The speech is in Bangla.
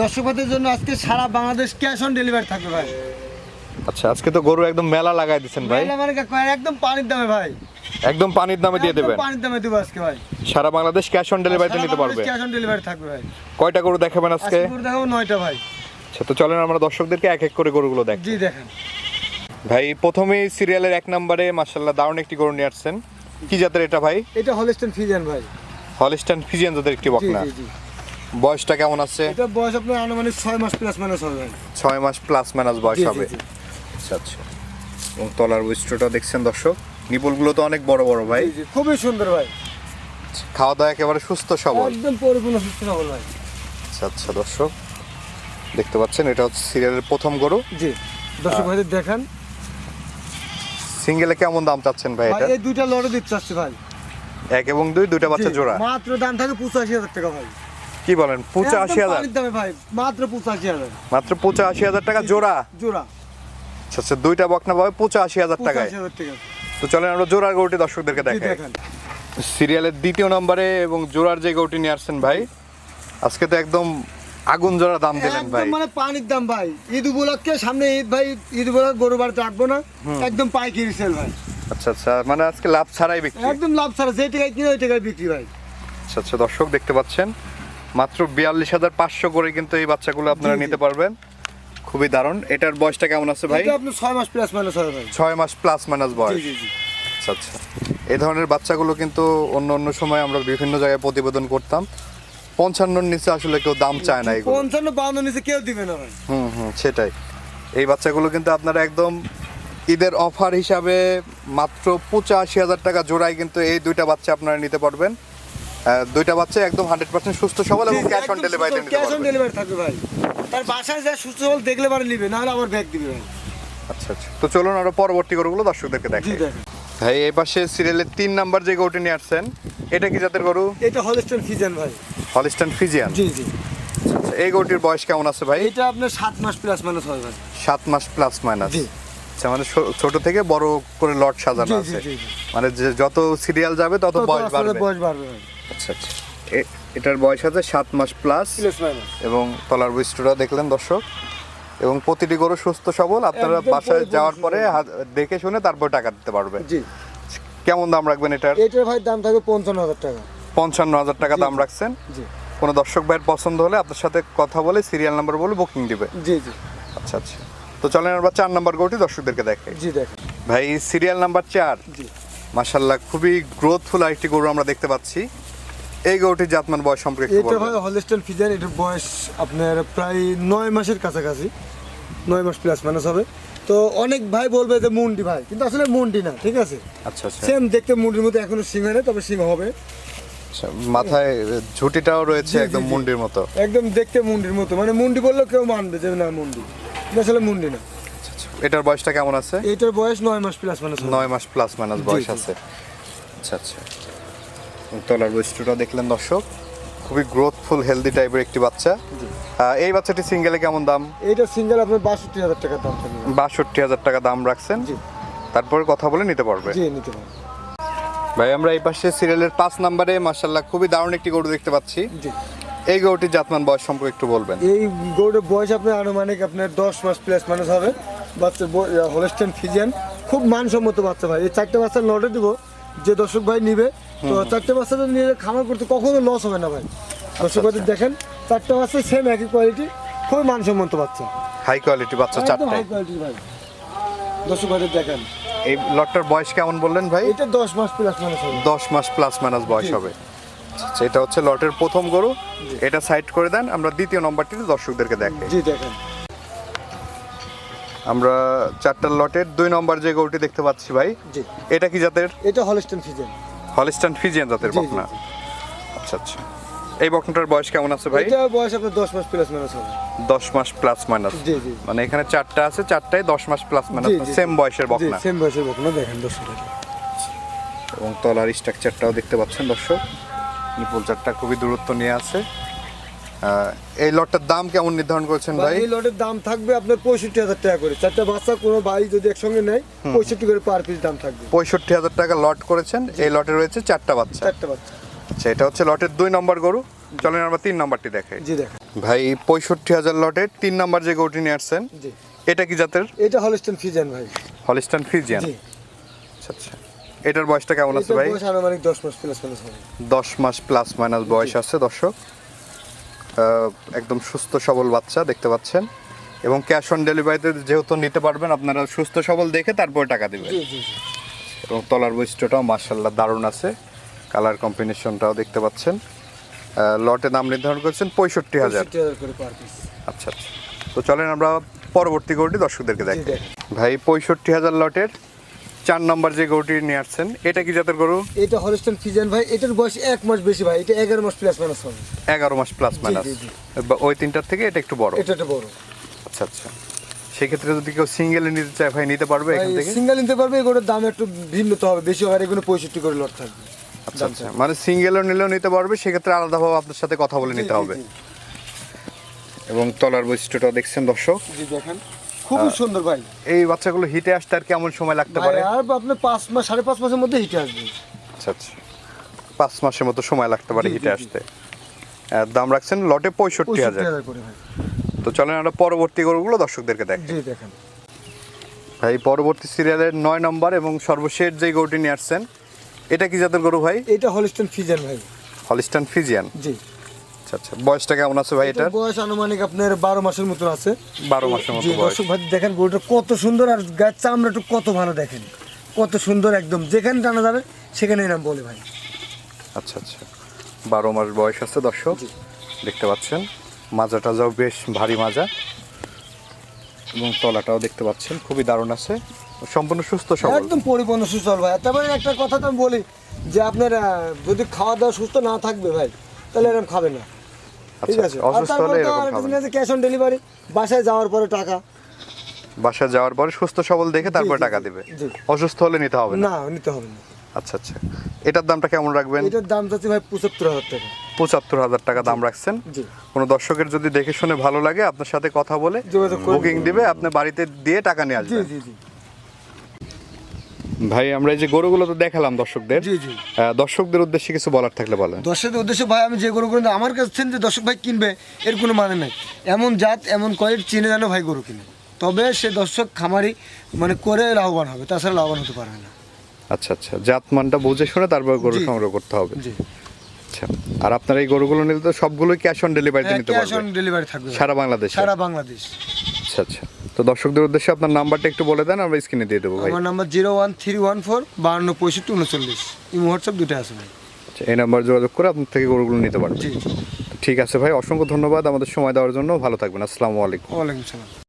দর্শকদের জন্য আজকে সারা বাংলাদেশ ক্যাশ অন ডেলিভারি থাকবে ভাই। আচ্ছা আজকে তো গরু একদম মেলা লাগাই দিচ্ছেন ভাই। মেলা মানে কয় একদম পানির দামে ভাই। একদম পানির দামে দিয়ে দেবেন। পানির দামে দেবো আজকে ভাই। সারা বাংলাদেশ ক্যাশ অন ডেলিভারিতে নিতে পারবে। ক্যাশ অন ডেলিভারি থাকবে ভাই। কয়টা গরু দেখাবেন আজকে করে দেখাবো নয়টা ভাই। আচ্ছা তো চলেন আমরা দর্শকদেরকে এক এক করে গরুগুলো দেখ। জি দেখেন। ভাই প্রথমেই সিরিয়ালের এক নম্বরে মার্শাল্লাহ দারুণ একটি গরু নিয়ে আসছেন। কি জাতের এটা ভাই? এটা হলিস্টন ফিজিয়ান ভাই। হলিস্টান ফিজিয়ান জাতের একটি বকনা। জি জি। বয়সটা কেমন আছে? এটা বয়স আপনার আনুমানিক ছয় মাস প্লাস মাইনাস হবে। ছয় মাস প্লাস মাইনাস বয়স হবে। আচ্ছা আচ্ছা। এবং তলার বৈশিষ্ট্যটা দেখছেন দর্শক। নিপুলগুলো তো অনেক বড় বড় ভাই। খুবই সুন্দর ভাই। খাওয়া দাওয়া একেবারে সুস্থ সবল। একদম পরিপূর্ণ সুস্থ সবল ভাই। আচ্ছা আচ্ছা দর্শক। দেখতে পাচ্ছেন এটা হচ্ছে সিরিয়ালের প্রথম গরু। জি দর্শক ভাইদের দেখান। সিঙ্গেলে কেমন দাম চাচ্ছেন ভাই ভাই এটা? এই দুইটা লড়ে দিচ্ছে আসছে ভাই। এক এবং দুই দুইটা বাচ্চা জোড়া। মাত্র দাম থাকে পঁচাশি হাজার টাকা ভাই। কি বলেন? পঁচাশি হাজার। মাত্র পঁচাশি হাজার। মাত্র পঁচাশি হাজার টাকা জোড়া? জোড়া। আচ্ছা আচ্ছা দুইটা বকনা পাবে পঁচাশি হাজার টাকায়। টাকা। তো চলেন আমরা জোড়ার গরুটি দর্শকদেরকে দেখাই। সিরিয়ালের দ্বিতীয় নম্বরে এবং জোড়ার যে গরুটি নিয়ে আসছেন ভাই আজকে তো একদম আগুন জোড়া দাম দিলেন ভাই। মানে পানির দাম ভাই। ঈদ উপলক্ষে সামনে ঈদ ভাই ঈদ উপলক্ষে গরু বাড়িতে রাখব না। একদম পাইকারি সেল ভাই। আচ্ছা আচ্ছা মানে আজকে লাভ ছাড়াই বিক্রি। একদম লাভ ছাড়া যে টাকায় কিনে ওই টাকায় বিক্রি ভাই। আচ্ছা আচ্ছা দর্শক দেখতে পাচ্ছেন মাত্র বিয়াল্লিশ হাজার পাঁচশো করে কিন্তু এই বাচ্চাগুলো আপনারা। নিতে পারবেন। খুবই দারুণ। এটার বয়সটা কেমন আছে ভাই? ছয় মাস প্লাস মাইনাস ছয় মাস প্লাস মাইনাস বয়স। আচ্ছা আচ্ছা। এই ধরনের বাচ্চাগুলো কিন্তু অন্য অন্য সময় আমরা বিভিন্ন জায়গায় প্রতিবেদন করতাম। পঞ্চান্নর নিচে আসলে কেউ দাম চায় না এগুলো। পঞ্চান্ন বাউন্ন নিচে কেউ দিবে না হুম হুম সেটাই। এই বাচ্চাগুলো কিন্তু আপনারা একদম ঈদের অফার হিসাবে মাত্র পঁচাশি হাজার টাকা জোড়ায় কিন্তু এই দুইটা বাচ্চা আপনারা নিতে পারবেন। দুইটা বাচ্চা একদম হান্ড্রেড পার্সেন্ট সুস্থ সবল এবং ক্যাশ অন ডেলিভারিতে নিতে ক্যাশ অন ডেলিভারি থাকবে ভাই। তার বাসায় যা সুস্থ সবল দেখলে পারে নিবে নাহলে আবার ব্যাগ দিবে ভাই। আচ্ছা আচ্ছা। তো চলুন আরও পরবর্তী গরুগুলো দর্শকদেরকে দেখাই। ভাই এই পাশে সিরিয়ালের তিন নাম্বার যে গরুটি নিয়ে আসছেন এটা কি জাতের গরু? এটা হলিস্টন ফিজেন ভাই। হলিস্টান ফিজিয়ান জি জি। আচ্ছা, এই গরুটির বয়স কেমন আছে ভাই? এটা আপনার সাত মাস প্লাস মাইনাস হবে ভাই। সাত মাস প্লাস মাইনাস জি। আচ্ছা মানে ছোট থেকে বড় করে লট সাজানো আছে। মানে যে যত সিরিয়াল যাবে তত বয়স বাড়বে। বয়স বাড়বে ভাই। আচ্ছা আচ্ছা। এ- এটার বয়স আছে সাত মাস প্লাস এবং তলার বৈশিষ্ট্যটা দেখলেন দর্শক। এবং প্রতিটি গরু সুস্থ সবল। আপনারা বাসায় যাওয়ার পরে দেখে শুনে তারপর টাকা দিতে পারবে। জি। কেমন দাম রাখবেন এটার? এটার ভাই দাম থাকবে পঞ্চান্ন হাজার টাকা। পঞ্চান্ন হাজার টাকা দাম রাখছেন। জি। কোনো দর্শক ভাইয়ের পছন্দ হলে আপনার সাথে কথা বলে সিরিয়াল নাম্বার বলে বুকিং দিবে। জি জি। আচ্ছা আচ্ছা। তো চলেন আমরা চার নাম্বার গরুটি দর্শকদেরকে দেখাই। জি দেখেন। ভাই সিরিয়াল নাম্বার চার। জি। মাশাল্লাহ খুবই গ্রোথফুল আরেকটি গরু আমরা দেখতে পাচ্ছি। এই গরুটির জাতমান বয়স সম্পর্কে এটা। ভাই হলিস্টন ফিজার এটার বয়স আপনার প্রায় নয় মাসের কাছাকাছি। নয় মাস প্লাস মাইনাস হবে। তো অনেক ভাই বলবে যে মুন্ডি ভাই কিন্তু আসলে মুন্ডি না ঠিক আছে? আচ্ছা আচ্ছা। সেম দেখতে মুন্ডির মতো এখনও সিং হয় না তবে সিং হবে। আচ্ছা, মাথায় ঝুটিটাও রয়েছে একদম মুন্ডির মতো। একদম দেখতে মুন্ডির মতো। মানে মুন্ডি বললেও কেউ মানবে যে না মুন্ডি। আসলে মুন্ডি না। আচ্ছা, আচ্ছা। এটার বয়সটা কেমন আছে? এটার বয়স নয় মাস প্লাস মাইনাস নয় মাস প্লাস মাইনাস বয়স আছে। আচ্ছা আচ্ছা। তলার বৈশিষ্ট্যটা দেখলেন দর্শক। খুবই গ্রোথফুল হেলদি টাইপের একটি বাচ্চা। এই বাচ্চাটি সিঙ্গেলে কেমন দাম? এইটা সিঙ্গেল আপনার বাষট্টি হাজার টাকা দাম বাষট্টি হাজার টাকা দাম রাখছেন। জি। তারপরে কথা বলে নিতে পারবে। জি নিতে ভাই আমরা এই পাশে সিরিয়ালের পাঁচ নাম্বারে মার্শাল্লাহ খুবই দারুণ একটি গরু দেখতে পাচ্ছি। জি। এই গরুটির জাতমান বয়স সম্পর্কে একটু বলবেন। এই গরুটার বয়স আপনার আনুমানিক আপনার দশ মাস প্লাস মাইনাস হবে। বাচ্চা হোলেস্টেন ফিজিয়ান খুব মানসম্মত বাচ্চা ভাই। এই চারটে বাচ্চা লটে দিব। যে দর্শক ভাই নিবে তো চারটে বাচ্চা তো নিয়ে খামার করতে কখনো লস হবে না ভাই। দর্শক ভাই দেখেন চারটে বাচ্চা সেম একই কোয়ালিটি খুবই মানসম্মত বাচ্চা। হাই কোয়ালিটি বাচ্চা চারটে। হাই কোয়ালিটির ভাই। দর্শক ভাই দেখেন। এই লটটার বয়স কেমন বললেন ভাই? এটা দশ মাস প্লাস মাইনাস হবে। দশ মাস প্লাস মাইনাস বয়স হবে। আচ্ছা, এটা হচ্ছে লটের প্রথম গরু। এটা সাইড করে দেন আমরা দ্বিতীয় নম্বরটিতে দর্শকদেরকে দেখাই জি দেখেন। আমরা চারটার লটের দুই নম্বর যে গরুটি দেখতে পাচ্ছি ভাই এটা কি জাতের? এটা হলেস্টেন ফিজিয়ান হলিস্টান ফিজিয়ান জাতের বকনা। আচ্ছা আচ্ছা। এই বকনাটার বয়স কেমন আছে ভাই? এটা বয়স আপনার দশ মাস প্লাস মাইনাস হবে। দশ মাস প্লাস মাইনাস জি জি। মানে এখানে চারটা আছে চারটায় দশ মাস প্লাস মাইনাস সেম বয়সের বকনা। সেম বয়সের বকনা দেখেন দর্শক। এবং তলার স্ট্রাকচারটাও দেখতে পাচ্ছেন দর্শক। নিপুল চারটা খুবই দূরত্ব নিয়ে আছে। এই লটটার দাম কেমন নির্ধারণ করেছেন ভাই এই লটের দাম থাকবে আপনার পঁয়ষট্টি হাজার টাকা করে। চারটা বাচ্চা কোনো ভাই যদি একসঙ্গে নেয় পঁয়ষট্টি করে পার পিস দাম থাকবে। পঁয়ষট্টি হাজার টাকা লট করেছেন এই লটে রয়েছে চারটা বাচ্চা। চারটা বাচ্চা। আচ্ছা এটা হচ্ছে লটের দুই নম্বর গরু। চলেন আমরা তিন নম্বরটি দেখাই। জি দেখেন। ভাই পঁয়ষট্টি হাজার লটের তিন নাম্বার যে গরুটি নিয়ে আসছেন জি। এটা কি জাতের? এটা হলস্টেন ফিজিয়ান ভাই। হলিস্টান ফ্রিজিয়ান জি। আচ্ছা আচ্ছা। এটার বয়সটা কেমন আছে ভাই? বয়স আনুমানিক দশ মাস প্লাস মাইনাস হবে। দশ মাস প্লাস মাইনাস বয়স আছে দর্শক। একদম সুস্থ সবল বাচ্চা দেখতে পাচ্ছেন। এবং ক্যাশ অন ডেলিভারিতে যেহেতু নিতে পারবেন আপনারা সুস্থ সবল দেখে তারপরে টাকা দিবেন। এবং তলার বৈশিষ্ট্যটাও মার্শাল্লাহ দারুণ আছে। কালার কম্বিনেশনটাও দেখতে পাচ্ছেন। লটে দাম নির্ধারণ করেছেন পঁয়ষট্টি হাজার। আচ্ছা আচ্ছা। তো চলেন আমরা পরবর্তী গরুটি দর্শকদেরকে দেখেন। ভাই পঁয়ষট্টি হাজার লটের চার নম্বর যে গরুটি নিয়ে আসছেন এটা কি জাতের গরু? এটা হলস্টেন ফিজেন ভাই এটার বয়স এক মাস বেশি ভাই এটা এগারো মাস প্লাস মাইনাস হবে। এগারো মাস প্লাস মাইনাস ওই তিনটার থেকে এটা একটু বড়? এটা একটা বড়। আচ্ছা আচ্ছা। সেক্ষেত্রে যদি কেউ সিঙ্গেলে নিতে চায় ভাই নিতে পারবে এখান থেকে? সিঙ্গেল নিতে পারবে এগুলোর দাম একটু ভিন্ন তো হবে। বেশি হয় এগুলো পঁয়ষট্টি করে লট থাকবে। আচ্ছা আচ্ছা। মানে সিঙ্গেলও নিলেও নিতে পারবে সেক্ষেত্রে আলাদাভাবে আপনার সাথে কথা বলে নিতে হবে। এবং তলার বৈশিষ্ট্যটাও দেখছেন দর্শক। জি দেখেন। খুবই সুন্দর ভাই। এই বাচ্চাগুলো হিটে আসতে আর কেমন সময় লাগতে পারে? আর আপনার পাঁচ মাস সাড়ে পাঁচ মাসের মধ্যে হিটে আসবে। আচ্ছা আচ্ছা। পাঁচ মাসের মতো সময় লাগতে পারে হিটে আসতে। দাম রাখছেন লটে পঁয়ষট্টি হাজার। তো চলেন আমরা পরবর্তী গরুগুলো দর্শকদেরকে দেখ দেখেন। ভাই পরবর্তী সিরিয়ালের নয় নম্বর এবং সর্বশেষ যে গরুটি নিয়ে আসছেন এটা কি জাতের গরু ভাই? এটা হলস্টেন ফিজেন ভাই। হলিস্টান ফিজিয়ান জি। আচ্ছা আচ্ছা। বয়সটা কেমন আছে ভাই এটার? বয়স আনুমানিক আপনার বারো মাসের মতন আছে। বারো মাসের মতো বয়স। ভাই দেখেন গরুটা কত সুন্দর আর গাছ চামড়া একটু কত ভালো দেখেন। কত সুন্দর একদম। যেখানে টানা যাবে সেখানে নাম বলে ভাই। আচ্ছা আচ্ছা। বারো মাস বয়স আছে দর্শক। দেখতে পাচ্ছেন। মাজা টাজাও বেশ ভারী মাজা। এবং তলাটাও দেখতে পাচ্ছেন খুবই দারুণ আছে। সম্পূর্ণ সুস্থ সবল। একদম পরিপূর্ণ সুস্থল ভাই। তারপরে একটা কথা তো আমি বলি যে আপনার যদি খাওয়া দাওয়া সুস্থ না থাকবে ভাই তাহলে এরকম খাবে না। ঠিক আচ্ছা আছে। আচ্ছা, অসুস্থ হলে এরকম খাবেন ক্যাশ অন ডেলিভারি বাসায় যাওয়ার পরে টাকা। বাসা যাওয়ার পরে সুস্থ সবল দেখে তারপর টাকা দিবে। অসুস্থ হলে নিতে হবে না? নিতে হবে না। আচ্ছা আচ্ছা। এটার দামটা কেমন রাখবেন? এটার দাম চাচ্ছি ভাই পঁচাত্তর হাজার টাকা। পঁচাত্তর হাজার টাকা দাম রাখছেন? কোনো দর্শকের যদি দেখে শুনে ভালো লাগে আপনার সাথে কথা বলে বুকিং দিবে আপনি বাড়িতে দিয়ে টাকা নিয়ে আসবেন। জি জি। ভাই আমরা এই যে গরুগুলো তো দেখালাম দর্শকদের। জি জি। দর্শকদের উদ্দেশ্যে কিছু বলার থাকলে বলেন। দর্শকের উদ্দেশ্যে ভাই আমি যে গরু কিনে আমার কাছ যে দর্শক ভাই কিনবে এর কোনো মানে নাই। এমন জাত এমন কয়েক চিনে জানো ভাই গরু কিনে। তবে সে দর্শক খামারি মানে করে লাভবান হবে তাছাড়া লাভবান হতে পারবে না। আচ্ছা আচ্ছা। জাত মানটা বুঝে শুনে তারপর গরু সংগ্রহ করতে হবে। জি। আচ্ছা। আর আপনার এই গরুগুলো নিলে তো সবগুলোই ক্যাশ অন ডেলিভারিতে নিতে ক্যাশ অন ডেলিভারি থাকবে। সারা বাংলাদেশ? সারা বাংলাদেশ। আচ্ছা আচ্ছা। তো দর্শকদের উদ্দেশ্যে আপনার নাম্বারটা একটু বলে দেন আমরা স্ক্রিনে দিয়ে দেবো ভাই। আমার number zero one three one four বাহান্ন পঁয়ষট্টি উনচল্লিশ। ইমো হোয়াটসঅ্যাপ দুটো আছে ভাই। আচ্ছা, এই নাম্বার যোগাযোগ করে আপনার থেকে গরুগুলো নিতে পারবেন। ঠিক আছে ভাই অসংখ্য ধন্যবাদ আমাদের সময় দেওয়ার জন্য। ভালো থাকবেন আসসালামু আলাইকুম। ওয়ালাইকুম সালাম।